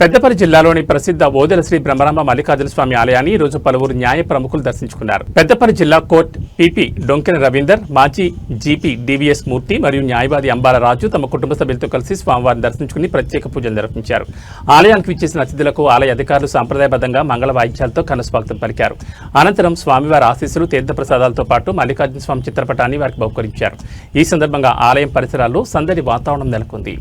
పెద్దపల్లి జిల్లాలోని ప్రసిద్ధ ఓదెల శ్రీ బ్రహ్మరామ మల్లికార్జున స్వామి ఆలయాన్ని ఈరోజు రోజు పలువురు న్యాయ ప్రముఖులు దర్శించుకున్నారు. పెద్దపల్లి జిల్లా కోర్టు పీపీ డొంకెన రవీందర్ మాజీ జీపీ డివిఎస్ మూర్తి మరియు న్యాయవాది అంబాల రాజు తమ కుటుంబ సభ్యులతో కలిసి స్వామివారిని దర్శించుకుని ప్రత్యేక పూజలు నిర్వహించారు. ఆలయానికి విచ్చేసిన అతిథులకు ఆలయ అధికారులు సాంప్రదాయబద్ధంగా మంగళ వాయిద్యాలతో కనస్వాగతం పలికారు. అనంతరం స్వామివారి ఆశీస్సులు తీర్థప్రసాదాలతో పాటు మల్లికార్జున స్వామి చిత్రపటాన్ని వారికి బహుకరించారు. ఈ సందర్భంగా ఆలయం పరిసరాల్లో సందడి వాతావరణం నెలకొంది.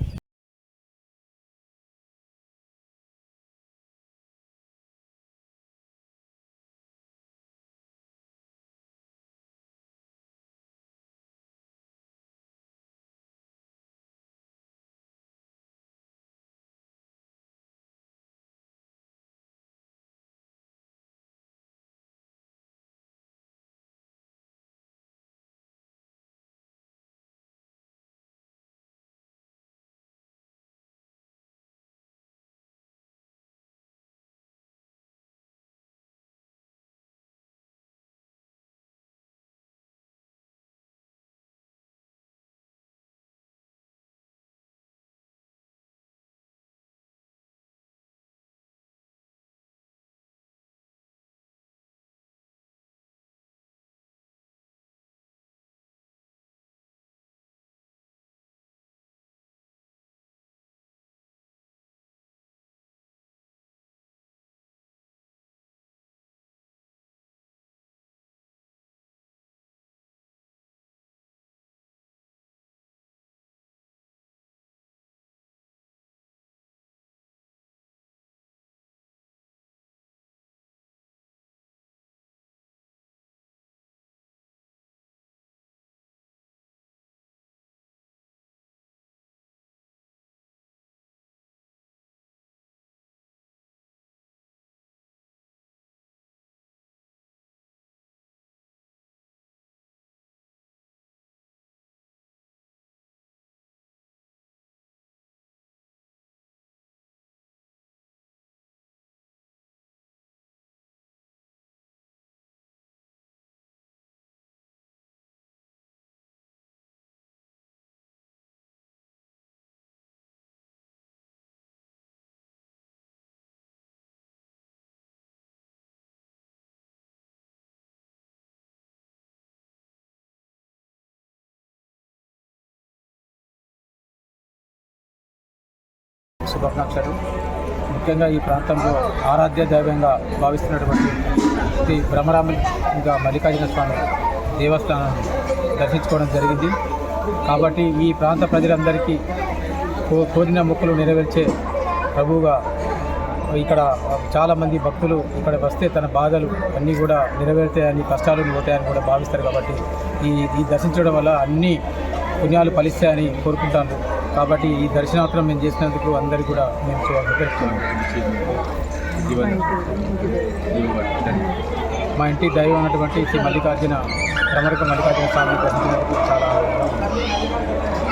శుభాకాంక్షలు. ముఖ్యంగా ఈ ప్రాంతంలో ఆరాధ్య దైవంగా భావిస్తున్నటువంటి శ్రీ బ్రహ్మరామ ఇంకా మల్లికార్జున స్వామి దేవస్థానాన్ని దర్శించుకోవడం జరిగింది. కాబట్టి ఈ ప్రాంత ప్రజలందరికీ కో కోరిన మొక్కులు నెరవేర్చే ప్రభువుగా ఇక్కడ చాలామంది భక్తులు ఇక్కడ వస్తే తన బాధలు అన్నీ కూడా నెరవేరుతాయని కష్టాలు పోతాయని కూడా భావిస్తారు. కాబట్టి ఈ ఈ దర్శించడం వల్ల అన్ని పుణ్యాలు ఫలిస్తాయని కోరుకుంటాను. కాబట్టి ఈ దర్శనాత్రం మేము చేసినందుకు అందరికీ కూడా మేము వివరిస్తున్నాము మా ఇంటి దైవం అన్నటువంటి శ్రీ మల్లికార్జున రమరక మల్లికార్జున స్వామిని దర్శించినందుకు చాలా ఉంది.